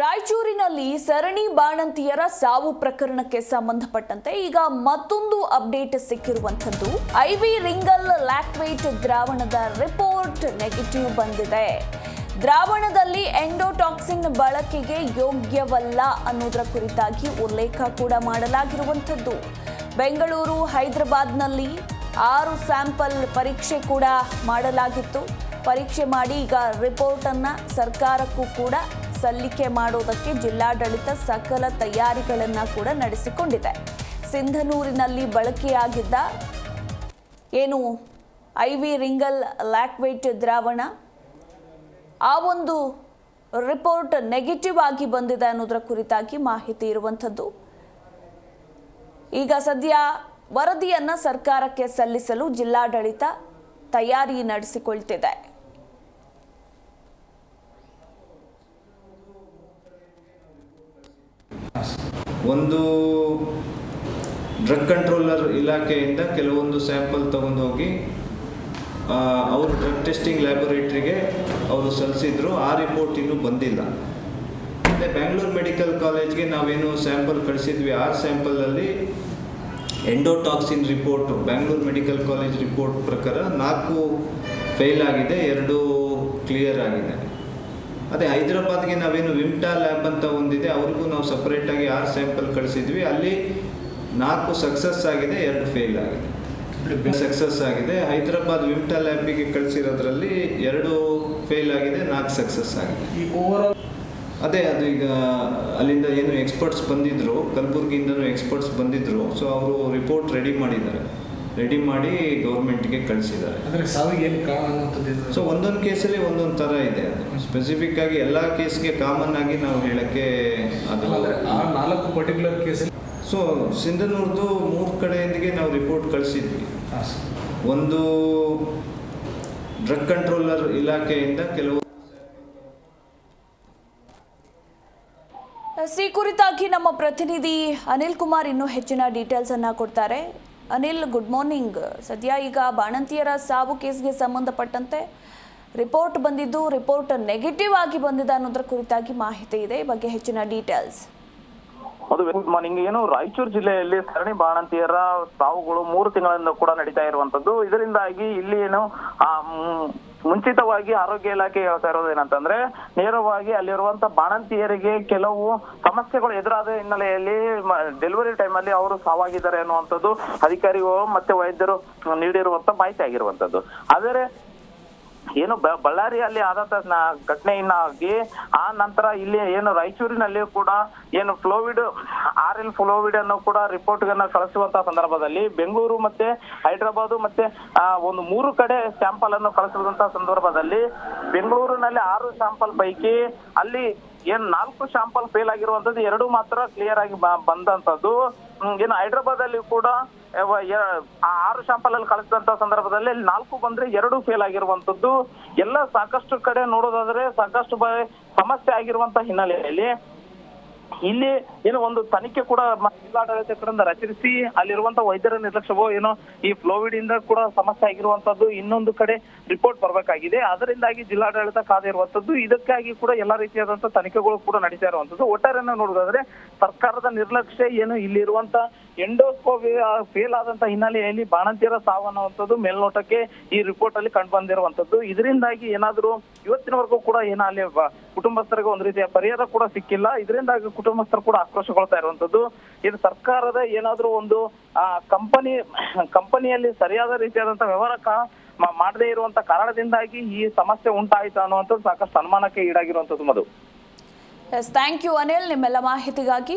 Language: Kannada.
ರಾಯಚೂರಿನಲ್ಲಿ ಸರಣಿ ಬಾಣಂತಿಯರ ಸಾವು ಪ್ರಕರಣಕ್ಕೆ ಸಂಬಂಧಪಟ್ಟಂತೆ ಈಗ ಮತ್ತೊಂದು ಅಪ್ಡೇಟ್ ಸಿಕ್ಕಿರುವಂಥದ್ದು. ಐವಿ ರಿಂಗಲ್ ಲ್ಯಾಕ್ವೇಟ್ ದ್ರಾವಣದ ರಿಪೋರ್ಟ್ ನೆಗೆಟಿವ್ ಬಂದಿದೆ. ದ್ರಾವಣದಲ್ಲಿ ಎಂಡೋಟಾಕ್ಸಿನ್ ಬಳಕೆಗೆ ಯೋಗ್ಯವಲ್ಲ ಅನ್ನೋದರ ಕುರಿತಾಗಿ ಉಲ್ಲೇಖ ಕೂಡ ಮಾಡಲಾಗಿರುವಂಥದ್ದು. ಬೆಂಗಳೂರು, ಹೈದರಾಬಾದ್ನಲ್ಲಿ ಆರು ಸ್ಯಾಂಪಲ್ ಪರೀಕ್ಷೆ ಕೂಡ ಮಾಡಲಾಗಿತ್ತು. ಪರೀಕ್ಷೆ ಮಾಡಿ ಈಗ ರಿಪೋರ್ಟನ್ನು ಸರ್ಕಾರಕ್ಕೂ ಕೂಡ ಸಲ್ಲಿಕೆ ಮಾಡೋದಕ್ಕೆ ಜಿಲ್ಲಾಡಳಿತ ಸಕಲ ತಯಾರಿಗಳನ್ನು ಕೂಡ ನಡೆಸಿಕೊಂಡಿದೆ. ಸಿಂಧನೂರಿನಲ್ಲಿ ಬಳಕೆಯಾಗಿದ್ದ ಏನು ಐ ವಿ ರಿಂಗಲ್ ಲ್ಯಾಕ್ವೇಟ್ ದ್ರಾವಣ, ಆ ಒಂದು ರಿಪೋರ್ಟ್ ನೆಗೆಟಿವ್ ಆಗಿ ಬಂದಿದೆ ಅನ್ನೋದರ ಕುರಿತಾಗಿ ಮಾಹಿತಿ ಇರುವಂಥದ್ದು. ಈಗ ಸದ್ಯ ವರದಿಯನ್ನು ಸರ್ಕಾರಕ್ಕೆ ಸಲ್ಲಿಸಲು ಜಿಲ್ಲಾಡಳಿತ ತಯಾರಿ ನಡೆಸಿಕೊಳ್ತಿದೆ. ಒಂದು ಡ್ರಗ್ ಕಂಟ್ರೋಲರ್ ಇಲಾಖೆಯಿಂದ ಕೆಲವೊಂದು ಸ್ಯಾಂಪಲ್ ತಗೊಂಡು ಹೋಗಿ ಆ, ಅವರು ಡ್ರಗ್ ಟೆಸ್ಟಿಂಗ್ ಲ್ಯಾಬೊರೇಟ್ರಿಗೆ ಅವರು ಸಲ್ಲಿಸಿದ್ರು. ಆ ರಿಪೋರ್ಟ್ ಇನ್ನೂ ಬಂದಿಲ್ಲ. ಮತ್ತು ಬ್ಯಾಂಗ್ಳೂರು ಮೆಡಿಕಲ್ ಕಾಲೇಜ್ಗೆ ನಾವೇನು ಸ್ಯಾಂಪಲ್ ಕಳಿಸಿದ್ವಿ. ಆ ಸ್ಯಾಂಪಲಲ್ಲಿ endotoxin report Bangalore medical college report ಪ್ರಕಾರ ನಾಲ್ಕು ಫೇಲ್ ಆಗಿದೆ ಎರಡು ಕ್ಲಿಯರ್ ಆಗಿದೆ. ಅದೇ ಹೈದರಾಬಾದ್ಗೆ ನಾವೇನು ವಿಮ್ಟಾ ಲ್ಯಾಬ್ ಅಂತ ಒಂದಿದೆ ಅವ್ರಿಗೂ ನಾವು ಸಪ್ರೇಟಾಗಿ ಆರು ಸ್ಯಾಂಪಲ್ ಕಳಿಸಿದ್ವಿ. ಅಲ್ಲಿ ನಾಲ್ಕು ಸಕ್ಸಸ್ ಆಗಿದೆ ಎರಡು ಫೇಲ್ ಆಗಿದೆ. ಸಕ್ಸಸ್ ಆಗಿದೆ. ಹೈದರಾಬಾದ್ ವಿಮ್ಟಾ ಲ್ಯಾಬಿಗೆ ಕಳಿಸಿರೋದ್ರಲ್ಲಿ ಎರಡು ಫೇಲ್ ಆಗಿದೆ ನಾಲ್ಕು ಸಕ್ಸಸ್ ಆಗಿದೆ. ಈ ಓವರ್ ಅದೇ ಅದು ಈಗ ಅಲ್ಲಿಂದ ಏನು ಎಕ್ಸ್ಪರ್ಟ್ಸ್ ಬಂದಿದ್ರು ಕಲಬುರ್ಗಿಯಿಂದನೂ ಎಕ್ಸ್ಪರ್ಟ್ಸ್ ಬಂದಿದ್ರು. ಸೊ ಅವರು ರಿಪೋರ್ಟ್ ರೆಡಿ ಮಾಡಿದ್ದಾರೆ. ರೆಡಿ ಮಾಡಿ ಗೌರ್ಮೆಂಟ್ಗೆ ಕಳಿಸಿದ್ದಾರೆ. ಅಂದರೆ ಸಾವಿಗೆ ಏನು ಕಾರಣ? ಸೊ ಒಂದೊಂದು ಕೇಸಲ್ಲಿ ಒಂದೊಂದು ಥರ ಇದೆ. ಸ್ಪೆಸಿಫಿಕ್ ಆಗಿ ಎಲ್ಲ ಕೇಸ್ಗೆ ಕಾಮನ್ ಆಗಿ ನಾವು ಹೇಳಕ್ಕೆ ಅದು ಅಂದ್ರೆ ಆ ನಾಲ್ಕು ಪರ್ಟಿಕ್ಯುಲರ್ ಕೇಸಲ್ಲಿ ಸೊ ಸಿಂಧನೂರ್ದು ಮೂರು ಕಡೆಯೊಂದಿಗೆ ನಾವು ರಿಪೋರ್ಟ್ ಕಳಿಸಿದ್ವಿ. ಒಂದು ಡ್ರಗ್ ಕಂಟ್ರೋಲರ್ ಇಲಾಖೆಯಿಂದ ಕೆಲವು ಈ ಕುರಿತಾಗಿ ನಮ್ಮ ಪ್ರತಿನಿಧಿ ಅನಿಲ್ ಕುಮಾರ್ ಇನ್ನೂ ಹೆಚ್ಚಿನ ಡೀಟೇಲ್ಸ್ ಅನ್ನ ಕೊಡ್ತಾರೆ. ಅನಿಲ್ ಗುಡ್ ಮಾರ್ನಿಂಗ್ ಸದ್ಯ ಈಗ ಬಾಣಂತಿಯರ ಸಾವು ಕೇಸ್ಗೆ ಸಂಬಂಧಪಟ್ಟಂತೆ ರಿಪೋರ್ಟ್ ಬಂದಿದ್ದು, ರಿಪೋರ್ಟ್ ನೆಗೆಟಿವ್ ಆಗಿ ಬಂದಿದೆ ಅನ್ನೋದ್ರ ಕುರಿತಾಗಿ ಮಾಹಿತಿ ಇದೆ. ಈ ಬಗ್ಗೆ ಹೆಚ್ಚಿನ ಡೀಟೇಲ್ಸ್ ಅದು ಗುಡ್ ಮಾರ್ನಿಂಗ್ ಏನು, ರಾಯಚೂರು ಜಿಲ್ಲೆಯಲ್ಲಿ ಸರಣಿ ಬಾಣಂತಿಯರ ಸಾವುಗಳು ಮೂರು ತಿಂಗಳಿಂದ ಕೂಡ ನಡೀತಾ ಇರುವಂತದ್ದು ಇದರಿಂದಾಗಿ ಇಲ್ಲಿ ಏನು ಮುಂಚಿತವಾಗಿ ಆರೋಗ್ಯ ಇಲಾಖೆ ಹೇಳ್ತಾ ಇರೋದು ಏನಂತಂದ್ರೆ, ನೇರವಾಗಿ ಅಲ್ಲಿರುವಂತ ಬಾಣಂತಿಯರಿಗೆ ಕೆಲವು ಸಮಸ್ಯೆಗಳು ಎದುರಾದ ಹಿನ್ನೆಲೆಯಲ್ಲಿ ಡೆಲಿವರಿ ಟೈಮ್ ಅಲ್ಲಿ ಅವರು ಸಾವಾಗಿದ್ದಾರೆ ಅನ್ನುವಂಥದ್ದು ಅಧಿಕಾರಿಗಳು ಮತ್ತೆ ವೈದ್ಯರು ನೀಡಿರುವಂತ ಮಾಹಿತಿ ಆಗಿರುವಂತದ್ದು ಆದರೆ ಏನು ಬ- ಬಳ್ಳಾರಿಯಲ್ಲಿ ಆದಂತ ನ- ಘಟನೆಯಿಂದಾಗಿ ಆ ನಂತರ ಇಲ್ಲಿ ಏನು ರಾಯಚೂರಿನಲ್ಲಿ ಕೂಡ ಏನು ಫ್ಲೋವಿಡ್, ಆರ್ ಎಲ್ ಫ್ಲೋವಿಡ್ ಅನ್ನು ಕೂಡ ರಿಪೋರ್ಟ್ ಅನ್ನ ಕಳಿಸುವಂತ ಸಂದರ್ಭದಲ್ಲಿ ಬೆಂಗಳೂರು ಮತ್ತೆ ಹೈದರಾಬಾದ್ ಮತ್ತೆ ಒಂದು ಮೂರು ಕಡೆ ಸ್ಯಾಂಪಲ್ ಅನ್ನು ಕಳಿಸಿರುವಂತ ಸಂದರ್ಭದಲ್ಲಿ ಬೆಂಗಳೂರಿನಲ್ಲಿ ಆರು ಸ್ಯಾಂಪಲ್ ಪೈಕಿ ಅಲ್ಲಿ ಏನ್ ನಾಲ್ಕು ಶಾಂಪಲ್ ಫೇಲ್ ಆಗಿರುವಂತದ್ದು ಎರಡು ಮಾತ್ರ ಕ್ಲಿಯರ್ ಆಗಿ ಬಂದಂತದ್ದು. ಏನು ಹೈದರಾಬಾದ್ ಅಲ್ಲಿ ಕೂಡ ಆರು ಶಾಂಪಲ್ ಅಲ್ಲಿ ಕಳಿಸಿದಂತ ಸಂದರ್ಭದಲ್ಲಿ ನಾಲ್ಕು ಬಂದ್ರೆ ಎರಡು ಫೇಲ್ ಆಗಿರುವಂತದ್ದು. ಎಲ್ಲ ಸಾಕಷ್ಟು ಕಡೆ ನೋಡೋದಾದ್ರೆ ಸಾಕಷ್ಟು ಸಮಸ್ಯೆ ಆಗಿರುವಂತ ಹಿನ್ನೆಲೆಯಲ್ಲಿ ಇಲ್ಲಿ ಏನು ಒಂದು ತನಿಖೆ ಕೂಡ ಜಿಲ್ಲಾಡಳಿತ ಕಡೆಯಿಂದ ರಚಿಸಿ ಅಲ್ಲಿರುವಂತ ವೈದ್ಯರ ನಿರ್ಲಕ್ಷ್ಯವೋ ಏನೋ ಈ ಫ್ಲೋವಿಡ್ ಇಂದ ಕೂಡ ಸಮಸ್ಯೆ ಆಗಿರುವಂತದ್ದು ಇನ್ನೊಂದು ಕಡೆ ರಿಪೋರ್ಟ್ ಬರಬೇಕಾಗಿದೆ. ಅದರಿಂದಾಗಿ ಜಿಲ್ಲಾಡಳಿತ ಕಾದಿರುವಂತದ್ದು ಇದಕ್ಕಾಗಿ ಕೂಡ ಎಲ್ಲಾ ರೀತಿಯಾದಂತ ತನಿಖೆಗಳು ಕೂಡ ನಡೀತಾ ಇರುವಂತದ್ದು. ಒಟ್ಟಾರೆ ನೋಡೋದಾದ್ರೆ ಸರ್ಕಾರದ ನಿರ್ಲಕ್ಷ್ಯ ಏನು ಇಲ್ಲಿರುವಂತ ಎಂಡೋಸ್ಕೋಪಿ ಫೇಲ್ ಆದಂತ ಹಿನ್ನೆಲೆಯಲ್ಲಿ ಬಾಣಂತಿಯರ ಸಾವು ಅನ್ನುವಂಥದ್ದು ಮೇಲ್ನೋಟಕ್ಕೆ ಈ ರಿಪೋರ್ಟ್ ಅಲ್ಲಿ ಕಂಡು ಬಂದಿರುವಂತದ್ದು ಇದರಿಂದಾಗಿ ಏನಾದರೂ ಇವತ್ತಿನವರೆಗೂ ಕೂಡ ಏನ ಅಲ್ಲಿ ಕುಟುಂಬಸ್ಥರಿಗೆ ಒಂದು ರೀತಿಯ ಪರಿಹಾರ ಕೂಡ ಸಿಕ್ಕಿಲ್ಲ. ಇದರಿಂದಾಗಿ ಕುಟುಂಬಸ್ಥರು ಕೂಡ ಆಕ್ರೋಶಗೊಳ್ತಾ ಇರುವಂತದ್ದು ಇದು ಸರ್ಕಾರದ ಏನಾದರೂ ಒಂದು ಕಂಪನಿ ಕಂಪನಿಯಲ್ಲಿ ಸರಿಯಾದ ರೀತಿಯಾದಂತ ವ್ಯವಹಾರ ಮಾಡದೇ ಇರುವಂತ ಕಾರಣದಿಂದಾಗಿ ಈ ಸಮಸ್ಯೆ ಉಂಟಾಯಿತು ಅನ್ನುವಂಥದ್ದು ಸಾಕಷ್ಟು ಸನ್ಮಾನಕ್ಕೆ ಈಡಾಗಿರುವಂತದ್ದು ಎಸ್ ಥ್ಯಾಂಕ್ ಯು ಅನಿಲ್. ನಿಮ್ಮೆಲ್ಲ ಮಾಹಿತಿಗಾಗಿ